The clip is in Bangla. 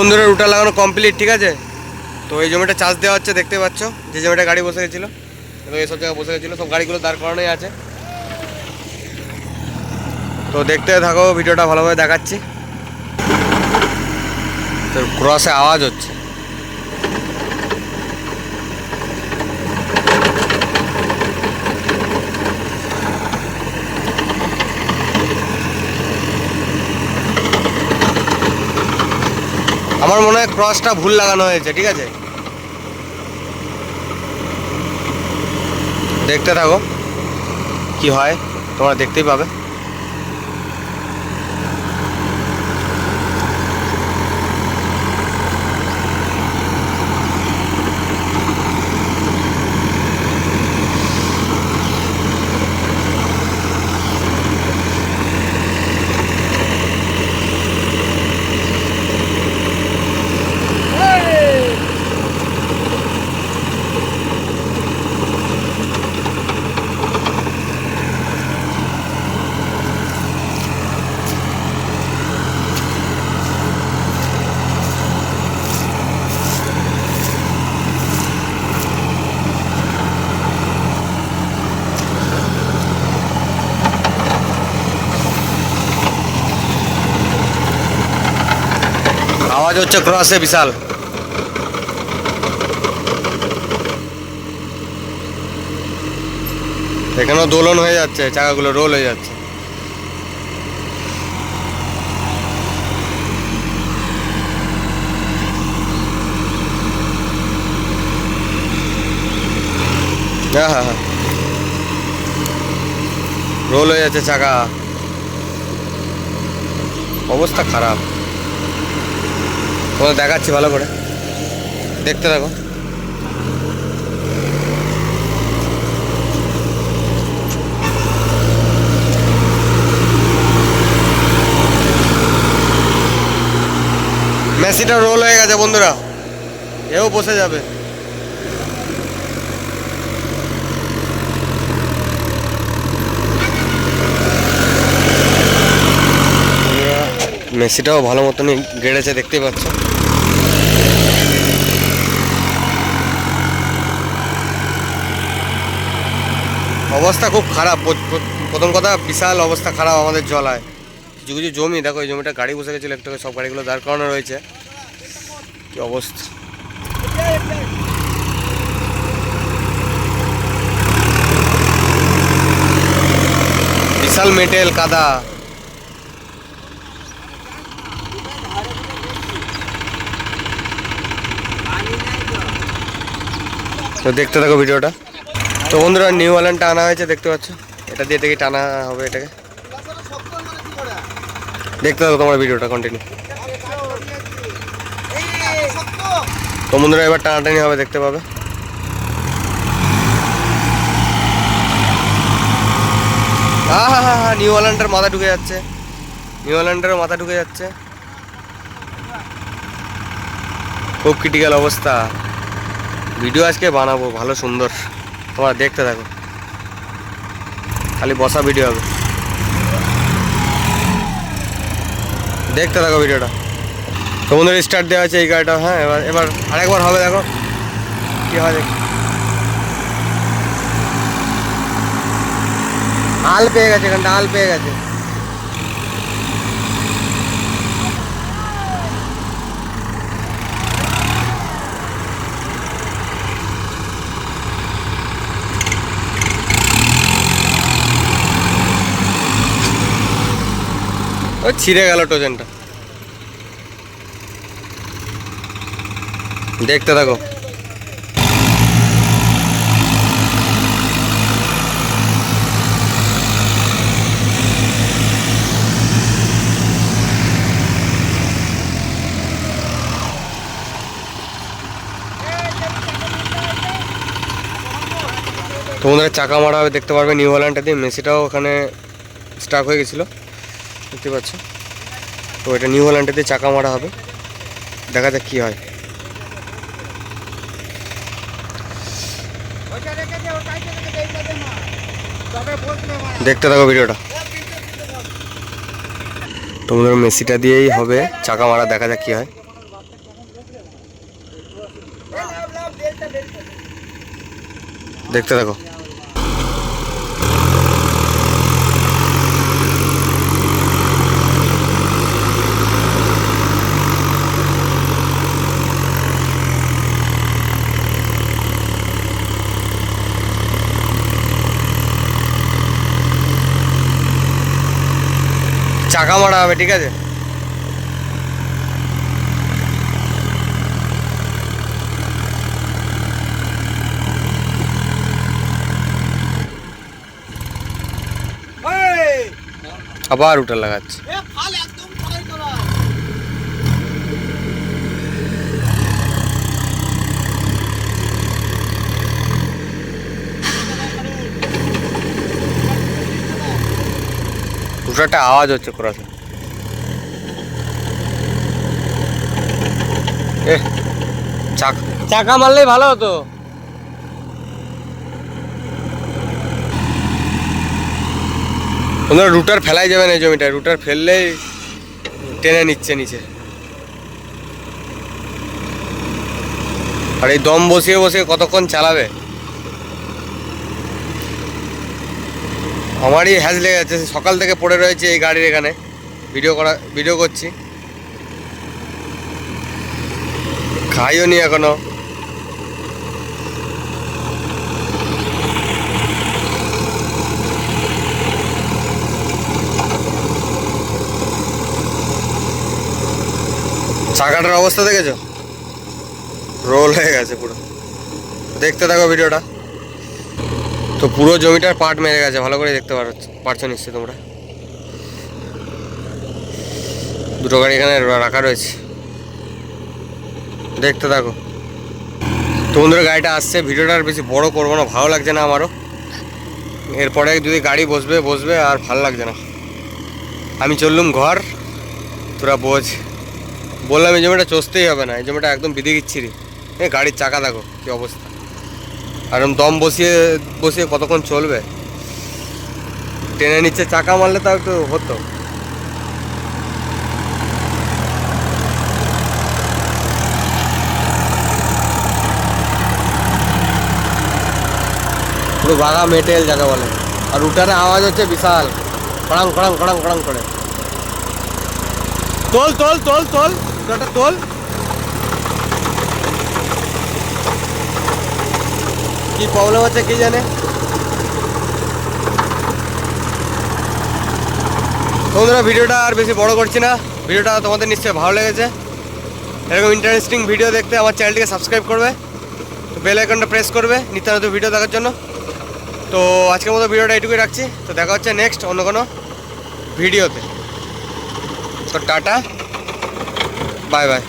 বন্ধুরা রুটা লাগানো কমপ্লিট ঠিক আছে? তো এই জমিটা চার্জ দেওয়া হচ্ছে, দেখতে পাচ্ছ। যে জমিটা গাড়ি বসে গেছিল, এবং এইসব জায়গায় বসে গেছিল, সব গাড়িগুলো দাঁড় করানোই আছে। তো দেখতে থাকো, ভিডিওটা ভালোভাবে দেখাচ্ছি। তো ক্রসে আওয়াজ হচ্ছে। আমার মনে হয় ক্রসটা ভুল লাগানো হয়েছে, ঠিক আছে? দেখতে থাকো। কি হয়? তোমরা দেখতেই পাবে আওয়াজ হচ্ছে ক্রসে বিশাল। এখানেও দোলন হয়ে যাচ্ছে, চাকাগুলো রোল হয়ে যাচ্ছে। হ্যাঁ হ্যাঁ হ্যাঁ। রোল হয়ে যাচ্ছে চাকা। অবস্থা খারাপ। তোমাদের দেখাচ্ছি ভালো করে। দেখতে থাকো। মেসিটা রোল হয়ে গেছে বন্ধুরা। এও বসে যাবে বন্ধুরা, মেসিটাও ভালো মতনই গেড়েছে, দেখতেই পাচ্ছ। অবস্থা খুব খারাপ। প্র- প্র- প্রথম কথা, বিশাল অবস্থা খারাপ আমাদের জলায়। কিছু কিছু জমি, দেখো, এই জমিটা গাড়ি বসে গেছিল একটু সব গাড়িগুলো দাঁড় করানো রয়েছে। কি অবস্থা। বিশাল মেটেল কাদা। তো দেখতে থাকো ভিডিওটা। তো বন্ধুরা নিউ ওয়ালেনটা আনা হয়েছে, দেখতে পাচ্ছ? এটা দিয়ে থেকে টানা হবে এটাকে। দেখতে থাকো তোমার ভিডিওটা কন্টিনিউ তো বন্ধুরা, এবার টানাটানি হবে, দেখতে পাবে। হ্যাঁ হ্যাঁ হ্যাঁ হ্যাঁ নিউ ওয়ালেন্ডার মাথা ঢুকে যাচ্ছে। নিউ ওয়ালেন্ডারও মাথা ঢুকে যাচ্ছে। খুব ক্রিটিক্যাল অবস্থা। ভিডিও আজকে বানাবো, ভালো সুন্দর। তোমরা দেখতে থাকো। খালি বসা ভিডিও হবে। দেখতে থাকো ভিডিওটা। তো বন্ধুরা স্টার্ট দেওয়া আছে এই গাড়িটা। হ্যাঁ এবার এবার আরেকবার হবে, দেখো। কি হয় দেখি। আল পেয়ে গেছে, এখানটা আল পেয়ে গেছে। ওই ছিঁড়ে গেল টোজেনটা দেখতে থাকো। তোমাদের চাকা মারা হবে, দেখতে পারবে নিউ হল্যান্ডটা দিয়ে মেসিটাও ওখানে স্টাক হয়ে গেছিল। দেখতে পাচ্ছ তো এটা নিউ হল্যান্ডে দিয়ে চাকা মারা হবে। দেখা যাক কী হয়। দেখতে থাকো ভিডিওটা। তোমাদের মেসিটা দিয়েই হবে। চাকা মারা, দেখা যাক কী হয়। দেখতে থাকো। চাকা মারা হবে ঠিক আছে? আবার উঠার লাগাচ্ছে। দুটো একটা আওয়াজ হচ্ছে ক্রসে চাক- চাকা মারলেই ভালো হতো। তোমরা রুটার ফেলাই যাবে না এই জমিটা। রুটার ফেললেই টেনে নিচ্ছে নিচে। আর এই দম বসিয়ে বসিয়ে কতক্ষণ চালাবে? আমারই হ্যাজ লেগে যাচ্ছে। সকাল থেকে পড়ে রয়েছে এই গাড়ির এখানে। ভিডিও করা, ভিডিও করছি। খাইও নি এখনও। চাকাটার অবস্থা দেখেছ? রোল হয়ে গেছে পুরো। দেখতে থাকো ভিডিওটা। তো পুরো জমিটার পাট মেরে গেছে, ভালো করে দেখতে পারো, পারছ নিশ্চয়ই তোমরা। দুটো গাড়ি এখানে রাখা রয়েছে। দেখতে থাকো। তো বন্ধুরা, গাড়িটা আসছে, ভিডিওটা আর বেশি বড় করব না, ভালো লাগছে না আমারও। এরপরে যদি গাড়ি বসবে বসবে আর ভালো লাগছে না। আমি চললুম ঘর, তোরা বোঝ। বললাম, এই জমিটা চষতেই হবে না, এই জমিটা একদম বিধি গিচ্ছিরি এ, গাড়ির চাকা দেখো, কি অবস্থা। আর দম বসিয়ে বসিয়ে কতক্ষণ চলবে? টেনে নিচ্ছে, চাকা মারলে তাও একটু হতো। পুরো বাঘা মেটেল যাকে বলে। আর উঠানে আওয়াজ হচ্ছে বিশাল। খড়াং খড়াং খড়াং খড়াং করে। তোল তোল তোল তোল। তোল। কি প্রবলেম হচ্ছে কি জানে? বন্ধুরা, ভিডিওটা আর বেশি বড় করছি না। ভিডিওটা তোমাদের নিশ্চয়ই ভালো লেগেছে। এরকম ইন্টারেস্টিং ভিডিও দেখতে আমার চ্যানেলটিকে সাবস্ক্রাইব করবে বেল আইকনটা প্রেস করবে, নিত্য নতুন ভিডিও দেখার জন্য। তো আজকের মতো ভিডিওটা এইটুকুই রাখছি। তো দেখা হচ্ছে নেক্সট অন্য কোনো ভিডিওতে তো টাটা। Bye bye